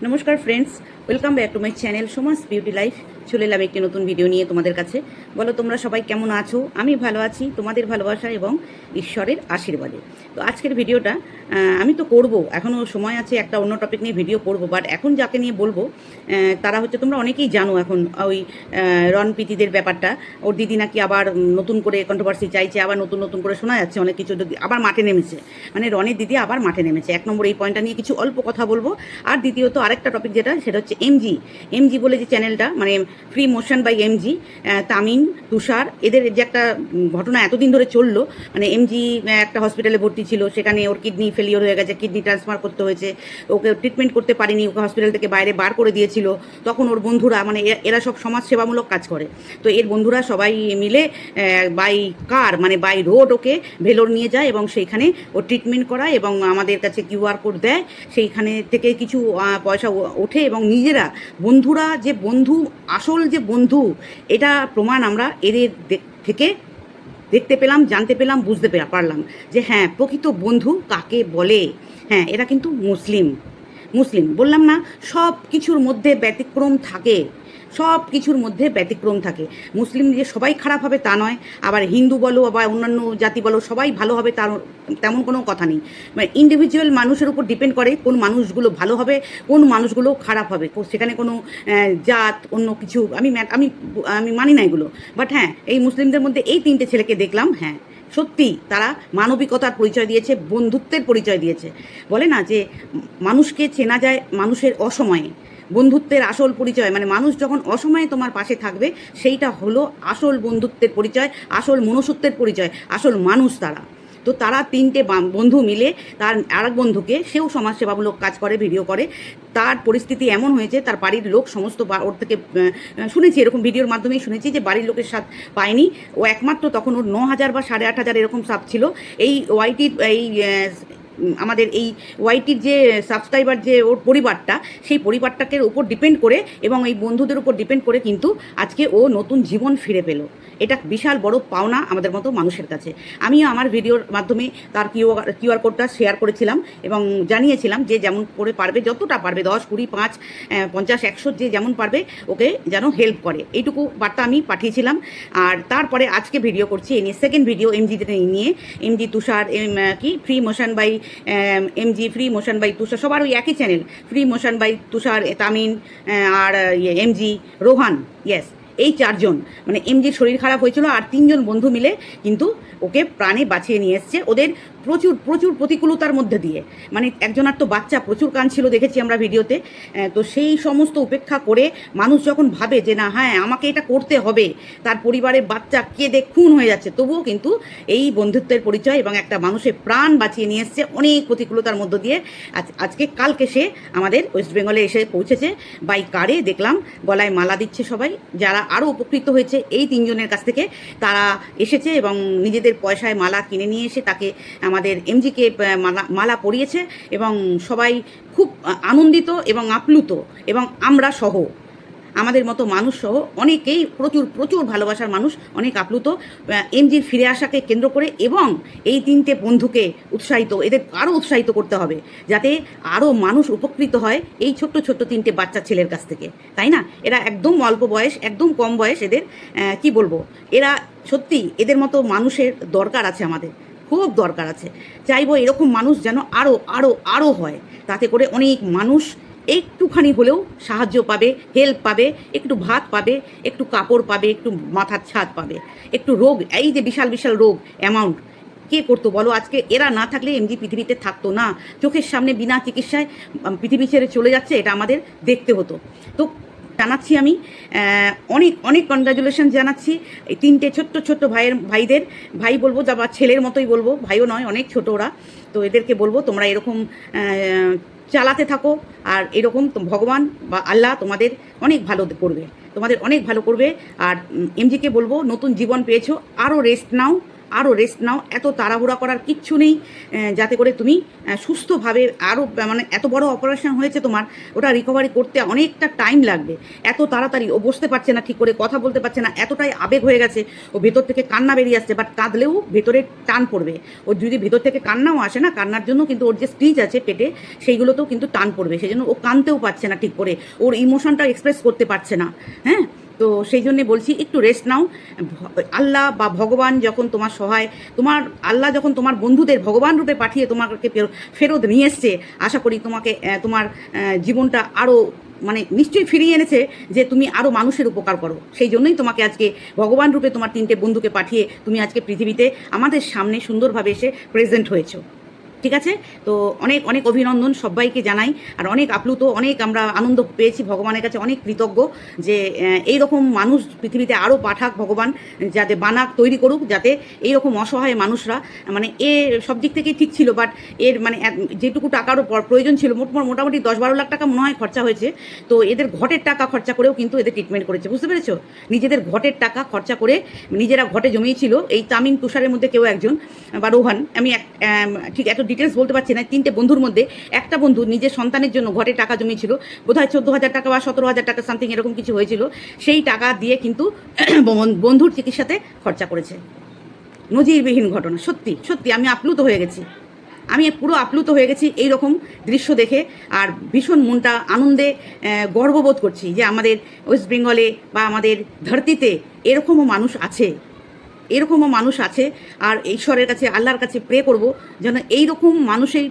নমস্কার friends welcome back to my channel Soma's Beauty Life চলে এলাম একটি নতুন ভিডিও নিয়ে তোমাদের কাছে। বলো তোমরা সবাই কেমন আছো? আমি ভালো আছি তোমাদের ভালোবাসা এবং ঈশ্বরের আশীর্বাদে। তো আজকের ভিডিওটা আমি তো করব এখনও সময় আছে একটা অন্য টপিক নিয়ে ভিডিও করব বাট এখন যাকে নিয়ে বলব তারা হচ্ছে তোমরা অনেকেই জানো এখন ওই আহ, রন প্রীতিদের ব্যাপারটা। ওর দিদি নাকি আবার নতুন করে কন্ট্রোভার্সি চাইছে আবার নতুন নতুন করে শোনা যাচ্ছে অনেক কিছু আবার মাঠে নেমেছে। মানে রনের দিদি আবার মাঠে নেমেছে। এক নম্বর এই পয়েন্টটা নিয়ে কিছু অল্প কথা বলব। আর দ্বিতীয়ত আরেকটা টপিক যেটা সেটা হচ্ছে এমজি এমজি বলে যে চ্যানেলটা মানে free motion by MG Tamin Tushar, এদের যে একটা ঘটনা এতদিন ধরে চলল মানে এমজি একটা হসপিটালে ভর্তি ছিল, সেখানে ওর কিডনি ফেলিওর হয়ে গেছে কিডনি ট্রান্সফার করতে হয়েছে, ওকে ট্রিটমেন্ট করতে পারিনি, ওকে হসপিটাল থেকে বাইরে বার করে দিয়েছিল, তখন ওর বন্ধুরা মানে এরা সব সমাজ সেবামূলক কাজ করে, তো এর বন্ধুরা সবাই মিলে বাই কার মানে বাই রোড ওকে ভেলোর নিয়ে যায় এবং সেইখানে ও ট্রিটমেন্ট করায় এবং আমাদের কাছে কিউআর কোড দেয়, সেইখানে থেকে কিছু পয়সা ওঠে এবং নিজেরা, বন্ধুরা যে বন্ধু আসল যে বন্ধু, এটা প্রমাণ আমরা এদের থেকে দেখতে পেলাম, জানতে পেলাম, বুঝতে পারলাম যে হ্যাঁ প্রকৃত বন্ধু কাকে বলে? হ্যাঁ এরা কিন্তু মুসলিম। মুসলিম। বললাম না সব কিছুর মধ্যে ব্যতিক্রম থাকে। সব কিছুর মধ্যে ব্যতিক্রম থাকে। মুসলিম যে সবাই খারাপ হবে তা নয়, আবার হিন্দু বলো বা অন্যান্য জাতি বলো, সবাই ভালো হবে তার তেমন কোনো কথা নেই। মানে ইন্ডিভিজুয়াল মানুষের উপর ডিপেন্ড করে কোন মানুষগুলো ভালো হবে, কোন মানুষগুলো খারাপ হবে। সেখানে কোনো জাত, অন্য কিছু, আমি আমি আমি মানি না এগুলো। বাট হ্যাঁ এই মুসলিমদের মধ্যে এই তিনটে ছেলেকে দেখলাম হ্যাঁ সত্যি তারা মানবিকতার পরিচয় দিয়েছে, বন্ধুত্বের পরিচয় দিয়েছে। বলে না যে, মানুষকে চেনা যায় মানুষের অসময়ে। বন্ধুত্বের আসল পরিচয় মানে মানুষ যখন অসময়ে তোমার পাশে থাকবে, সেইটা হলো আসল বন্ধুত্বের পরিচয়, আসল মনুষ্যত্বের পরিচয়, আসল মানুষ তারা। তো তারা তিনটে বন্ধু মিলে তার আরেক বন্ধুকে, সেও সমাজসেবামূলক কাজ করে ভিডিও করে। তার পরিস্থিতি এমন হয়েছে, তার বাড়ির লোক সমস্ত ওর থেকে শুনেছি, এরকম ভিডিওর মাধ্যমেই শুনেছি যে বাড়ির লোকের সাথ পায়নি। ও একমাত্র তখন ওর ন হাজার বা সাড়ে আট হাজার এরকম সাপ ছিল। এই ওয়াইটির এই আমাদের এই ওয়াইটির যে সাবস্ক্রাইবার যে ওর পরিবারটা, সেই পরিবারটাকে ওপর ডিপেন্ড করে এবং এই বন্ধুদের উপর ডিপেন্ড করে কিন্তু আজকে ও নতুন জীবন ফিরে পেল। এটা বিশাল বড় পাওনা আমাদের মতো মানুষের কাছে। আমিও আমার ভিডিওর মাধ্যমে তার কিউআর কিউআর কোডটা শেয়ার করেছিলাম এবং জানিয়েছিলাম যে যেমন করে পারবে যতটা পারবে দশ কুড়ি পাঁচ পঞ্চাশ একশো যে যেমন পারবে ওকে যেন হেল্প করে। এইটুকু বার্তা আমি পাঠিয়েছিলাম। আর তারপরে আজকে ভিডিও করছি এ নিয়ে সেকেন্ড ভিডিও এমজি নিয়ে। এমজি তুষার এম, কি? Free motion by MG free motion by Tushar সবার ওই একই channel free motion by Tushar Tamin R MG Rohan yes এই চারজন মানে এমজির শরীর খারাপ হয়েছিল আর তিনজন বন্ধু মিলে কিন্তু ওকে প্রাণে বাঁচিয়ে নিয়ে এসছে। ওদের প্রচুর প্রচুর প্রতিকূলতার মধ্যে দিয়ে। মানে একজনার তো বাচ্চা, প্রচুর কান ছিল দেখেছি আমরা ভিডিওতে। তো সেই সমস্ত উপেক্ষা করে মানুষ যখন ভাবে যে, না হ্যাঁ আমাকে এটা করতে হবে, তার পরিবারের বাচ্চা কে কেঁদে খুন হয়ে যাচ্ছে, তবুও কিন্তু এই বন্ধুত্বের পরিচয় এবং একটা মানুষের প্রাণ বাঁচিয়ে নিয়ে এসছে অনেক প্রতিকূলতার মধ্য দিয়ে। আজ- আজকে, কালকে সে আমাদের ওয়েস্ট বেঙ্গলে এসে পৌঁছেছে। বাই কারে দেখলাম, গলায় মালা দিচ্ছে সবাই। যারা আরও উপকৃত হয়েছে এই তিনজনের কাছ থেকে, তারা এসেছে এবং নিজেদের পয়সায় মালা কিনে নিয়ে এসে তাকে আমাদের এমজিকে মালা মালা পরিয়েছে এবং সবাই খুব আনন্দিত এবং আপ্লুত এবং আমরা সহ, আমাদের মতো মানুষ সহ অনেকেই প্রচুর প্রচুর ভালোবাসার মানুষ, অনেক আপ্লুত এমজির ফিরে আসাকে কেন্দ্র করে এবং এই তিনটে বন্ধুকে উৎসাহিত, এদের আরও উৎসাহিত করতে হবে যাতে আরও মানুষ উপকৃত হয় এই ছোট্ট ছোট্ট তিনটে বাচ্চা ছেলের কাছ থেকে। তাই না? এরা একদম অল্প বয়স, একদম কম বয়স এদের কি বলব? এরা সত্যি এদের মতো মানুষের দরকার আছে আমাদের। খুব দরকার আছে। চাইব এরকম মানুষ যেন আরও আরও আরও হয়। তাতে করে অনেক মানুষ একটুখানি হলেও সাহায্য পাবে হেল্প পাবে, একটু ভাত পাবে, একটু কাপড় পাবে, একটু মাথার ছাদ পাবে। একটু রোগ, এই যে বিশাল বিশাল রোগ অ্যামাউন্ট কে করতো বলো? আজকে এরা না থাকলে এমজি পৃথিবীতে থাকতো না। চোখের সামনে বিনা চিকিৎসায় পৃথিবী ছেড়ে চলে যাচ্ছে, এটা আমাদের দেখতে হতো। তো জানাচ্ছি আমি। অনেক অনেক কনগ্রাচুলেশন জানাচ্ছি। এই তিনটে ছোট্ট ছোট্ট ভাইয়ের, ভাইদের। ভাই বলব যা বা ছেলের মতোই বলব, ভাইও নয়, অনেক ছোট ওরা। তো এদেরকে বলব, তোমরা এরকম চালাতে থাকো। আর এরকম ভগবান বা আল্লাহ তোমাদের অনেক ভালো করবে। তোমাদের অনেক ভালো করবে। আর এমজিকে বলব, নতুন জীবন পেয়েছ। আরও রেস্ট নাও। আরও রেস্ট নাও, এত তাড়াহুড়া করার কিচ্ছু নেই যাতে করে তুমি সুস্থভাবে আরও মানে এত বড় অপারেশন হয়েছে তোমার, ওটা রিকভারি করতে অনেকটা টাইম লাগবে। এত তাড়াতাড়ি, ও বসতে পারছে না ঠিক করে, কথা বলতে পারছে না, এতটাই আবেগ হয়ে গেছে, ও ভেতর থেকে কান্না বেরিয়ে আসছে বাট কাঁদলেও ভেতরে টান পড়বে। ওর যদি ভেতর থেকে কান্নাও আসে না, কান্নার জন্য কিন্তু ওর যে স্টিচ আছে পেটে, সেইগুলোতেও কিন্তু টান পড়বে সেই জন্য ও কানতেও পারছে না ঠিক করে, ওর ইমোশনটা এক্সপ্রেস করতে পারছে না হ্যাঁ? তো সেই জন্যে বলছি, একটু রেস্ট নাও। আল্লাহ বা ভগবান যখন তোমার সহায়, তোমার, আল্লাহ যখন তোমার বন্ধুদের ভগবান রূপে পাঠিয়ে তোমাকে ফের- ফেরত নিয়ে এসছে, আশা করি তোমাকে তোমার জীবনটা আরও মানে নিশ্চয়ই ফিরিয়ে এনেছে যে তুমি আরও মানুষের উপকার করো। সেই জন্যই তোমাকে আজকে ভগবান রূপে তোমার তিনটে বন্ধুকে পাঠিয়ে তুমি আজকে পৃথিবীতে আমাদের সামনে সুন্দরভাবে এসে প্রেজেন্ট হয়েছো। ঠিক আছে? তো অনেক অনেক অভিনন্দন সবাইকে জানাই। আর অনেক আপ্লুত, অনেক আমরা আনন্দ পেয়েছি ভগবানের কাছে, অনেক কৃতজ্ঞ যে এই রকম মানুষ পৃথিবীতে আরও পাঠাক ভগবান, যাতে বানাক তৈরি করুক, যাতে এই রকম অসহায় মানুষরা মানে এ সব দিক থেকেই ঠিক ছিল বাট এর মানে যেটুকু টাকারও প্রয়োজন ছিল, মোট- মোটামুটি দশ বারো লাখ টাকা মনে হয় খরচা হয়েছে। তো এদের ঘটের টাকা খরচা করেও কিন্তু এদের ট্রিটমেন্ট করেছে, বুঝতে পেরেছ? নিজেদের ঘটের টাকা খরচা করে নিজেরা ঘটে জমিয়েছিল। এই তামিম তুষারের মধ্যে কেউ একজন, বা রোহান, আমি ঠিক এত ডিটেলস বলতে পারছি না, তিনটে বন্ধুর মধ্যে। একটা বন্ধু নিজের সন্তানের জন্য ঘরে টাকা জমিয়েছিল, বোধহয় চোদ্দ হাজার টাকা বা সতেরো হাজার টাকা সামথিং এরকম কিছু হয়েছিল, সেই টাকা দিয়ে কিন্তু বন্ধুর চিকিৎসাতে খরচা করেছে। নজিরবিহীন ঘটনা, সত্যি সত্যি, আমি আপ্লুত হয়ে গেছি। আমি পুরো আপ্লুত হয়ে গেছি এই রকম দৃশ্য দেখে, আর ভীষণ মনটা আনন্দে গর্ববোধ করছি যে আমাদের ওয়েস্ট বেঙ্গলে বা আমাদের ধরতিতে এরকমও মানুষ আছে। এরকমও মানুষ আছে আর ঈশ্বরের কাছে, আল্লাহর কাছে প্রে করব যেন এই রকম মানুষের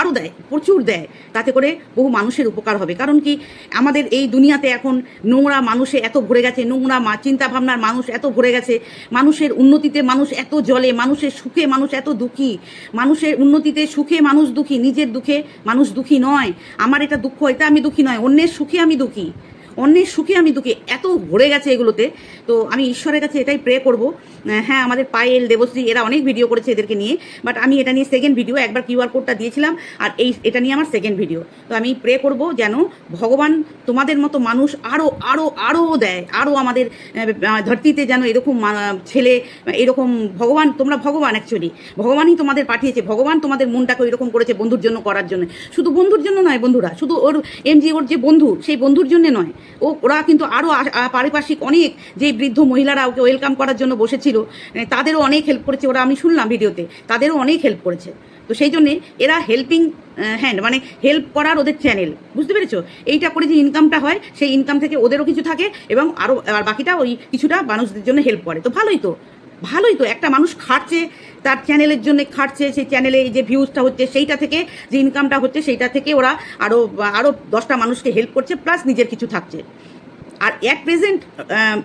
আরও দেয়, প্রচুর দেয়। তাতে করে বহু মানুষের উপকার হবে। কারণ কি আমাদের এই দুনিয়াতে এখন নোংরা মানুষে এত ভরে গেছে, নোংরা মা, চিন্তাভাবনার মানুষ এত ভরে গেছে, মানুষের উন্নতিতে মানুষ এত জলে মানুষের সুখে মানুষ এত দুঃখী, মানুষের উন্নতিতে সুখে মানুষ দুঃখী, নিজের দুঃখে মানুষ দুঃখী নয়। আমার এটা দুঃখ, এটা আমি দুঃখী নয়, অন্যের সুখে আমি দুঃখী। অন্যের সুখে আমি দুঃখে এত ভরে গেছে এগুলোতে। তো আমি ঈশ্বরের কাছে এটাই প্রে করব। হ্যাঁ আমাদের পায়েল, দেবশ্রী, এরা অনেক ভিডিও করেছে এদেরকে নিয়ে বাট আমি এটা নিয়ে সেকেন্ড ভিডিও একবার কিউআর কোডটা দিয়েছিলাম, আর এই, এটা নিয়ে আমার সেকেন্ড ভিডিও তো আমি প্রে করব যেন ভগবান তোমাদের মতো মানুষ আরও আরও আরও দেয় আরও আমাদের ধরতিতে যেন এরকম ছেলে, এরকম ভগবান, তোমরা ভগবান অ্যাকচুয়ালি ভগবানই তোমাদের পাঠিয়েছে, ভগবান তোমাদের মনটাকে এরকম করেছে বন্ধুর জন্য করার জন্য। শুধু বন্ধুর জন্য নয় বন্ধুরা, শুধু ওর এমজি ওর যে বন্ধু, সেই বন্ধুর জন্য নয়। ও, ওরা কিন্তু আরও পারিপার্শ্বিক অনেক যে বৃদ্ধ মহিলারা ওকে ওয়েলকাম করার জন্য বসেছিল তাদেরও অনেক হেল্প করেছে। ওরা আমি শুনলাম ভিডিওতে, তাদেরও অনেক হেল্প করেছে। তো সেই জন্যে এরা হেল্পিং হ্যান্ড মানে হেল্প করার ওদের চ্যানেল বুঝতে পেরেছ? এইটা করে যে ইনকামটা হয়, সেই ইনকাম থেকে ওদেরও কিছু থাকে এবং আরও আর বাকিটা ওই কিছুটা মানুষদের জন্য হেল্প করে। তো ভালোই তো। ভালোই তো, একটা মানুষ খাটছে, তার চ্যানেলের জন্য খাটছে, সেই চ্যানেলে এই যে ভিউজটা হচ্ছে, সেইটা থেকে, যে ইনকামটা হচ্ছে, সেইটা থেকে ওরা আরও আরও দশটা মানুষকে হেল্প করছে প্লাস নিজের কিছু থাকছে। আর অ্যাট প্রেজেন্ট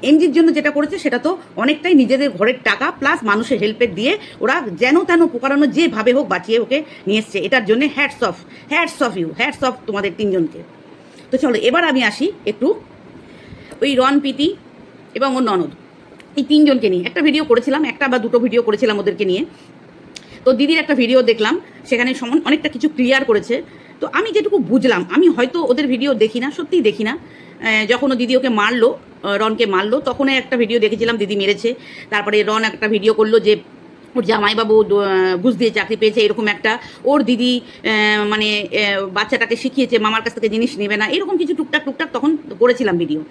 এনজির জন্য যেটা করেছে, সেটা তো অনেকটাই নিজেদের ঘরের টাকা প্লাস মানুষের হেল্পের দিয়ে ওরা যেন তেন উপকরণ যেভাবে হোক বাঁচিয়ে ওকে নিয়ে এসছে। এটার জন্য hats off hats off you hats off তোমাদের তিনজনকে। তো চলো, এবার আমি আসি একটু ওই রন পিতি এবং ওর ননদ। এই তিনজনকে নিয়ে। একটা ভিডিও করেছিলাম, একটা বা দুটো ভিডিও করেছিলাম ওদেরকে নিয়ে। তো দিদির একটা ভিডিও দেখলাম, সেখানে সমান অনেকটা কিছু ক্লিয়ার করেছে। তো আমি যেটুকু বুঝলাম, আমি হয়তো ওদের ভিডিও দেখি না, সত্যিই দেখি না। যখন ও দিদি ওকে মারলো রনকে মারলো, তখনই একটা ভিডিও দেখেছিলাম, দিদি মেরেছে। তারপরে রন একটা ভিডিও করল যে ওর জামাইবাবু ঘুষ দিয়ে চাকরি পেয়েছে এরকম একটা। ওর দিদি মানে বাচ্চাটাকে শিখিয়েছে মামার কাছ থেকে জিনিস নেবে না এরকম কিছু টুকটাক টুকটাক তখন করেছিলাম ভিডিও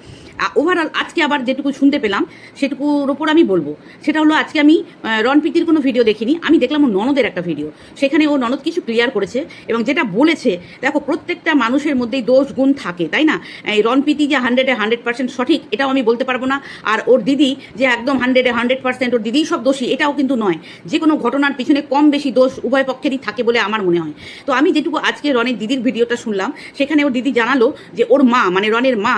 ওভারঅল আজকে আবার যেটুকু শুনতে পেলাম সেটুকুর ওপর আমি বলব। সেটা হলো আজকে আমি আহ, রণপ্রীতির কোনো ভিডিও দেখিনি আমি দেখলাম ওর ননদের একটা ভিডিও সেখানে ও ননদ কিছু ক্লিয়ার করেছে এবং যেটা বলেছে দেখো প্রত্যেকটা মানুষের মধ্যেই দোষ গুণ থাকে তাই না? এই রণপ্রীতি যে হান্ড্রেডে হান্ড্রেড পার্সেন্ট সঠিক এটাও আমি বলতে পারব না। আর ওর দিদি যে একদম হান্ড্রেডে হান্ড্রেড পার্সেন্ট ওর দিদিই সব দোষী এটাও কিন্তু নয়। যে কোনো ঘটনার পিছনে কম বেশি দোষ উভয় পক্ষেরই থাকে বলে আমার মনে হয়। তো আমি যেটুকু আজকে রনের দিদির ভিডিওটা শুনলাম, সেখানে ওর দিদি জানালো যে ওর মা মানে রনের মা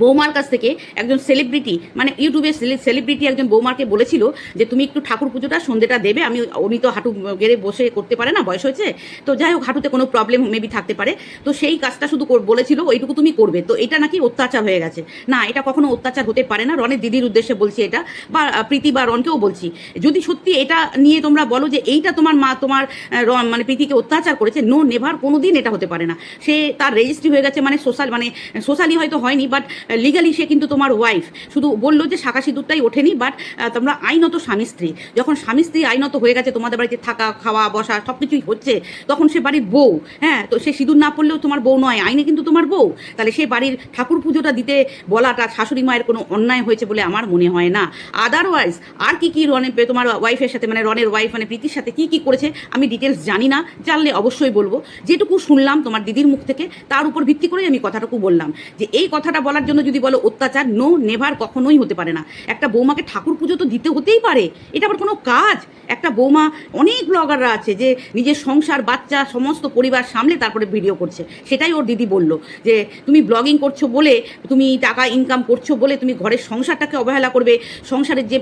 বৌমার কাছ থেকে একজন সেলিব্রিটি মানে ইউটিউবে সেলিব্রিটি একজন বৌমাকে বলেছিল যে তুমি একটু ঠাকুর পুজোটা সন্ধ্যেটা দেবে, আমি উনি তো হাঁটু গেড়ে বসে করতে পারে না, বয়স হয়েছে, তো যাই হোক হাঁটুতে কোনো প্রবলেম মেবি থাকতে পারে, তো সেই কাজটা শুধু বলেছিল, ওইটুকু তুমি করবে, তো এটা নাকি অত্যাচার হয়ে গেছে। না, এটা কখনো অত্যাচার হতে পারে না, রনের দিদির উদ্দেশ্যে বলছি এটা, বা প্রীতি বা রনকেও বলছি। যদি সত্যি এটা নিয়ে তোমরা বলো যে এইটা তোমার মা, তোমার রন মানে প্রীতিকে অত্যাচার করেছে নো নেভার কোনো দিন এটা হতে পারে না। সে তার রেজিস্ট্রি হয়ে গেছে মানে সোশ্যাল মানে সোশ্যালি হয়তো হয়নি বাট লিগালি সে কিন্তু তোমার ওয়াইফ শুধু বলল যে শাখা সিঁদুরটাই ওঠেনি বাট তোমরা আইনত স্বামী স্ত্রী। যখন স্বামী স্ত্রী আইনত হয়ে গেছে, তোমাদের বাড়িতে থাকা, খাওয়া, বসা সব কিছুই হচ্ছে, তখন সে বাড়ির বউ হ্যাঁ? তো সে সিঁদুর না পড়লেও তোমার বউ নয়, আইনে কিন্তু তোমার বউ। তাহলে সে বাড়ির ঠাকুর পুজোটা দিতে বলাটা শাশুড়ি মায়ের কোনো অন্যায় হয়েছে বলে আমার মনে হয় না। আদারওয়াইজ আর কি কি রনে তোমার ওয়াইফের সাথে মানে রনের ওয়াইফ মানে প্রীতির সাথে কি কি করেছে, আমি ডিটেলস জানি না, জানলে অবশ্যই বলব। যেটুকু শুনলাম তোমার দিদির মুখ থেকে, তার উপর ভিত্তি করেই আমি কথাটুকু বললাম, যে এই কথাটা বলার জন্য যদি বলো অত্যাচার নো নেভার কখনোই হতে পারে না। একটা বৌমাকে ঠাকুর পুজো তো দিতে হতেই পারে। এটা আবার কোনো কাজ? একটা বৌমা, অনেক ব্লগাররা আছে যে নিজের সংসার, বাচ্চা, সমস্ত পরিবার সামলে তারপরে ভিডিও করছে। সেটাই ওর দিদি বলল যে, তুমি ব্লগিং করছ বলে, তুমি টাকা ইনকাম করছ বলে, তুমি ঘরের সংসারটাকে অবহেলা করবে। সংসারের যে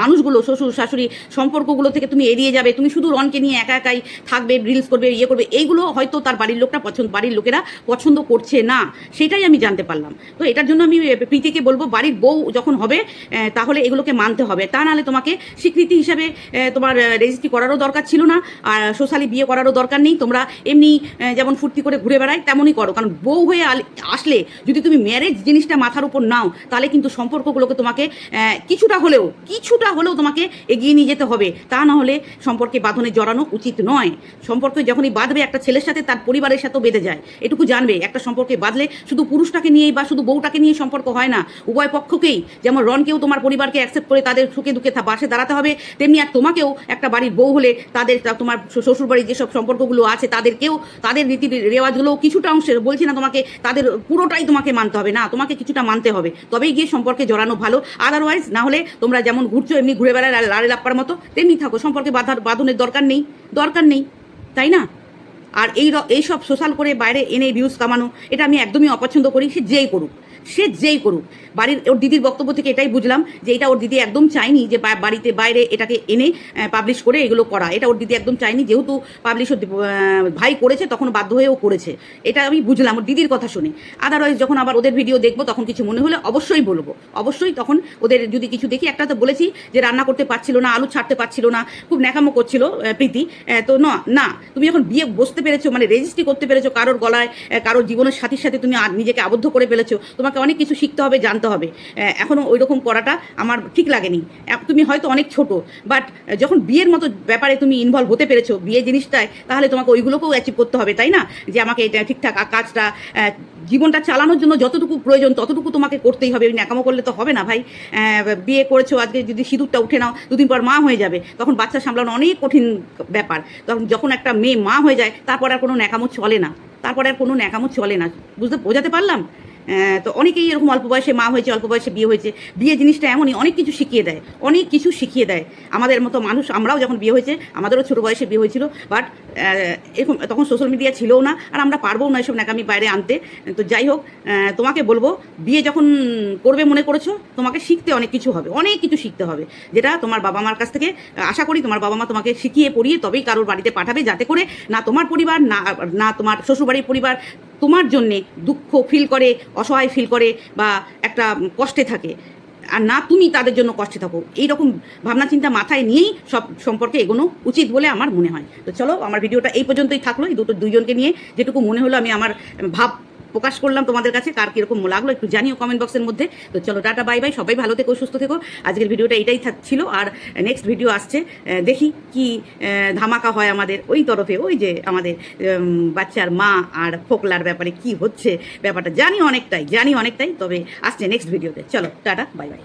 মানুষগুলো, শ্বশুর, শাশুড়ি সম্পর্কগুলো থেকে তুমি এড়িয়ে যাবে। তুমি শুধু রনকে নিয়ে একা একাই থাকবে রিলস করবে ইয়ে করবে। এইগুলো হয়তো তার বাড়ির লোকটা পছন্দ, বাড়ির লোকেরা পছন্দ করছে না। সেটাই আমি জানতে পারলাম। তো এটার জন্য আমি প্রীতিকে বলব, বাড়ির বউ যখন হবে তাহলে এগুলোকে মানতে হবে। তা নাহলে তোমাকে স্বীকৃতি হিসাবে তোমার রেজিস্ট্রি করারও দরকার ছিল না, আর সোশ্যালি বিয়ে করারও দরকার নেই। তোমরা এমনি যেমন ফুর্তি করে ঘুরে বেড়াই তেমনই করো। কারণ বউ হয়ে আসলে যদি তুমি ম্যারেজ জিনিসটা মাথার উপর নাও, তাহলে কিন্তু সম্পর্কগুলোকে তোমাকে কিছুটা হলেও কিছুটা হলেও তোমাকে এগিয়ে নিয়ে যেতে হবে। তা না হলে সম্পর্কে বাঁধনে জড়ানো উচিত নয়। সম্পর্কে যখনই বাঁধবে, একটা ছেলের সাথে তার পরিবারের সাথেও বেঁধে যায়। এটুকু জানবে, একটা সম্পর্কে বাঁধলে শুধু পুরুষটাকে নিয়েই বা শুধু বউটাকে নিয়ে সম্পর্ক হয় না। উভয় পক্ষকেই যেমন রনকেও তোমার পরিবারকে অ্যাকসেপ্ট করে তাদের সুখে দুঃখে পাশে দাঁড়াতে হবে, তেমনি আর তোমাকেও একটা বাড়ির বউ হলে তাদের তোমার শ্বশুরবাড়ির যেসব সম্পর্কগুলো আছে তাদেরকেও তাদের রীতি রেওয়াজগুলোও কিছুটা অংশের বলছি না তোমাকে, তাদের পুরোটাই তোমাকে মানতে হবে না, তোমাকে কিছুটা মানতে হবে। তবেই গিয়ে সম্পর্কে জড়ানো ভালো। আদারওয়াইজ না হলে তোমরা যেমন ঘুরছো এমনি ঘুরে বেড়ায় লাড়ে লাপ্পার মতো, তেমনি থাকো। সম্পর্কে বাধার বাঁধনের দরকার নেই দরকার নেই, তাই না? আর এই এইসব সোশ্যাল করে বাইরে এনে ভিউজ কামানো, এটা আমি একদমই অপছন্দ করি, সে যেই করুক। সে যেই করুক। বাড়ির ওর দিদির বক্তব্য থেকে এটাই বুঝলাম যে এটা ওর দিদি একদম চায়নি যে বাড়িতে বাইরে এটাকে এনে পাবলিশ করে এগুলো করা। এটা ওর দিদি একদম চায়নি। যেহেতু পাবলিশ ভাই করেছে, তখন বাধ্য হয়েও করেছে। এটা আমি বুঝলাম ওর দিদির কথা শুনে। আদারওয়াইজ যখন আবার ওদের ভিডিও দেখব, তখন কিছু মনে হলে অবশ্যই বলব। অবশ্যই তখন ওদের যদি কিছু দেখি, একটা তো বলেছি যে রান্না করতে পারছিল না, আলু ছাড়তে পারছিল না, খুব ন্যাকামো করছিল প্রীতি। তো না না, তুমি যখন বিয়ে বসতে পেরেছ মানে রেজিস্ট্রি করতে পেরেছ কারোর গলায় কারোর জীবনের সাথীর সাথে তুমি নিজেকে আবদ্ধ করে ফেলেছো। তোমাকে অনেক কিছু শিখতে হবে জানতে হবে। আহ, এখনও ওই রকম করাটা আমার ঠিক লাগেনি। তুমি হয়তো অনেক ছোট বাট যখন বিয়ের মতো ব্যাপারে তুমি ইনভলভ হতে পেরেছ বিয়ে জিনিসটায় তাহলে তোমাকে ওইগুলোকেও অ্যাচিভ করতে হবে তাই না? যে আমাকে এটা ঠিকঠাক কাজটা জীবনটা চালানোর জন্য যতটুকু প্রয়োজন ততটুকু তোমাকে করতেই হবে। ন্যাকামো করলে তো হবে না ভাই। বিয়ে করেছ আজকে যদি সিঁদুরটা উঠে নাও দুদিন পর মা হয়ে যাবে। তখন বাচ্চা সামলানো অনেক কঠিন ব্যাপার। তখন যখন একটা মেয়ে মা হয়ে যায় তারপর আর কোনো ন্যাকামো চলে না। তারপর আর কোনো ন্যাকামো চলে না। বুঝতে বোঝাতে পারলাম? তো অনেকেই এরকম অল্প বয়সে মা হয়েছে, অল্প বয়সে বিয়ে হয়েছে। বিয়ে জিনিসটা এমনই, অনেক কিছু শিখিয়ে দেয়, অনেক কিছু শিখিয়ে দেয়। আমাদের মতো মানুষ, আমরাও যখন বিয়ে হয়েছে, আমাদেরও ছোটো বয়সে বিয়ে হয়েছিল বাট এরকম, তখন সোশ্যাল মিডিয়া ছিলও না, আর আমরা পারব না এসব নাকামি বাইরে আনতে। তো যাই হোক তোমাকে বলব, বিয়ে যখন করবে মনে করেছ, তোমাকে শিখতে অনেক কিছু হবে, অনেক কিছু শিখতে হবে। যেটা তোমার বাবা মার কাছ থেকে, আশা করি তোমার বাবা মা তোমাকে শিখিয়ে পড়িয়ে তবেই কারোর বাড়িতে পাঠাবে, যাতে করে না তোমার পরিবার, না না তোমার শ্বশুরবাড়ির পরিবার তোমার জন্যে দুঃখ ফিল করে অসহায় ফিল করে বা একটা কষ্টে থাকে। আর না তুমি তাদের জন্য কষ্টে থাকো। এইরকম ভাবনা চিন্তা মাথায় নিয়েই সব সম্পর্কে এগোনো উচিত বলে আমার মনে হয়। তো চলো, আমার ভিডিওটা এই পর্যন্তই থাকল। এই দুটো দুইজনকে নিয়ে যেটুকু মনে হলো আমি আমার ভাব প্রকাশ করলাম তোমাদের কাছে, কার কীরকম লাগল একটু জানিও কমেন্ট বক্সের মধ্যে। তো চলো, টাটা বাই বাই সবাই ভালো থেকো, সুস্থ থেকো। আজকের ভিডিওটা এটাই ছিল। আর নেক্সট ভিডিও আসছে দেখি কি ধামাকা হয় আমাদের ওই তরফে, ওই যে আমাদের বাচ্চার মা আর ফোকলার ব্যাপারে কি হচ্ছে, ব্যাপারটা জানি অনেকটাই জানি অনেকটাই, তবে আসছে নেক্সট ভিডিওতে চলো, টাটা বাই বাই